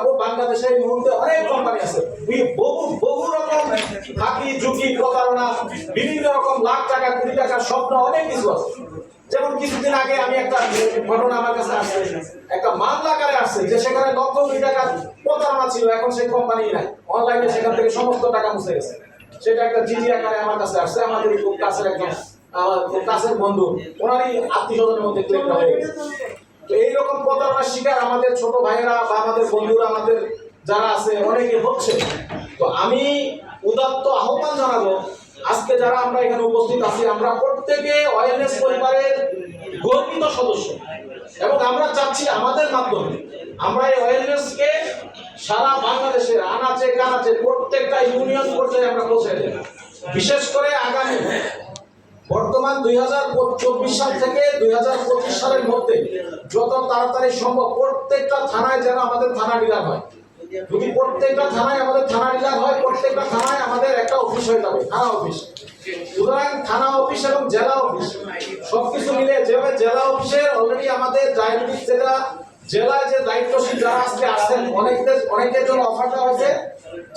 পারব বাংলাদেশে মুহূর্তে অনেক কোম্পানি আছে। বহু বহু রকম ফাঁকি, ঝুঁকি, প্রতারণা, বিভিন্ন রকম লাখ টাকা, কোটি টাকা, স্বপ্ন, অনেক কিছু আছে। যেমন কিছুদিন আগে আমি একটা ঘটনা আমার কাছে আসছে। একটা মামলা আকারে আসছে যে সেখানে লক্ষ কোটি টাকা প্রতারণা ছিল, এখন সেই কোম্পানি নাই। অনলাইনে সেখান থেকে সমস্ত টাকা মুছে গেছে। সেটা একটা জিজি আকারে আমার কাছে আসছে। আমাদের খুব কাছের একজন, আমার কাছের বন্ধু। ওনারই আত্মীয় স্বজনের মধ্যে ক্লেমটা হয়ে গেছে। তো এইরকম প্রতারণার শিকার আমাদের ছোট ভাইয়েরা বা আমাদের বন্ধুরা, আমাদের যারা আছে অনেকে হচ্ছে। তো আমি উদাত্ত আহ্বান জানাব, আজকে যারা আমরা এখানে উপস্থিত আছি, আমরা প্রত্যেকে ওয়েলনেস পরিবারের গর্বিত সদস্য। এবং আমরা চাচ্ছি আমাদের মাধ্যমে আমরা এই ওয়েলনেসকে সারা বাংলাদেশের আনাচে কানাচে প্রত্যেকটা ইউনিয়ন পর্যায়ে আমরা পৌঁছে দেব। বিশেষ করে আগামী বর্তমান দুই হাজার চব্বিশ সাল থেকে দুই হাজার পঁচিশ সালের মধ্যে যত তাড়াতাড়ি সম্ভব প্রত্যেকটা থানায় যেন আমাদের থানা ডিলার হয়। যদি প্রত্যেকটা থানায় আমাদের থানা ডিলার হয়, প্রত্যেকটা থানায় আমাদের একটা অফিস হয়ে যাবে, থানা অফিস। সুতরাং থানা অফিস এবং জেলা অফিস, সবকিছু মিলে যেভাবে জেলা অফিসের অলরেডি আমাদের ডায়াবেটিস যেটা জেলায় যে দায়িত্বশীল যারা আজকে আসছেন অনেকদের, অনেকের জন্য অফার দেওয়া হয়েছে।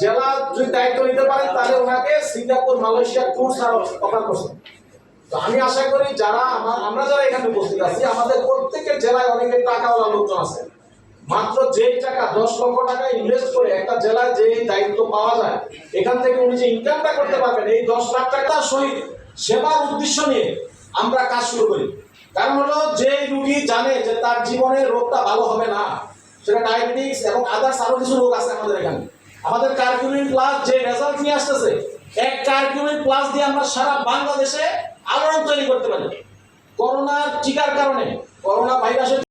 জেলা যদি দায়িত্ব নিতে পারেন, তাহলে ওনাকে সিঙ্গাপুর, মালয়েশিয়া ট্যুর অফার করছেন। আমি আশা করি যারা আমরা যারা এখানে উপস্থিত আছি, আমাদের প্রত্যেকের জেলায় অনেকের টাকাওয়ালা লোকজন আছে। মাত্র যে টাকা, দশ লক্ষ টাকা ইনভেস্ট করে একটা জেলায় যে দায়িত্ব পাওয়া যায়, এখান থেকে উনি যে ইনকামটা করতে পারবেন, এই দশ লাখ টাকা সহিত সেবার উদ্দেশ্য নিয়ে আমরা কাজ শুরু করি। কারণ হলো যে রুগী জানে যে তার জীবনে রোগটা ভালো হবে না, সেটা ডায়াবেটিস এবং আদার্স আরও কিছু রোগ আছে আমাদের এখানে। আমাদের কার্কিউমিন প্লাস যে রেজাল্ট নিয়ে আসতেছে, এক কার্কিউমিন প্লাস দিয়ে আমরা সারা বাংলাদেশে আলোড়ন তৈরি করতে পারে। করোনা টিকার কারণে করোনা ভাইরাসের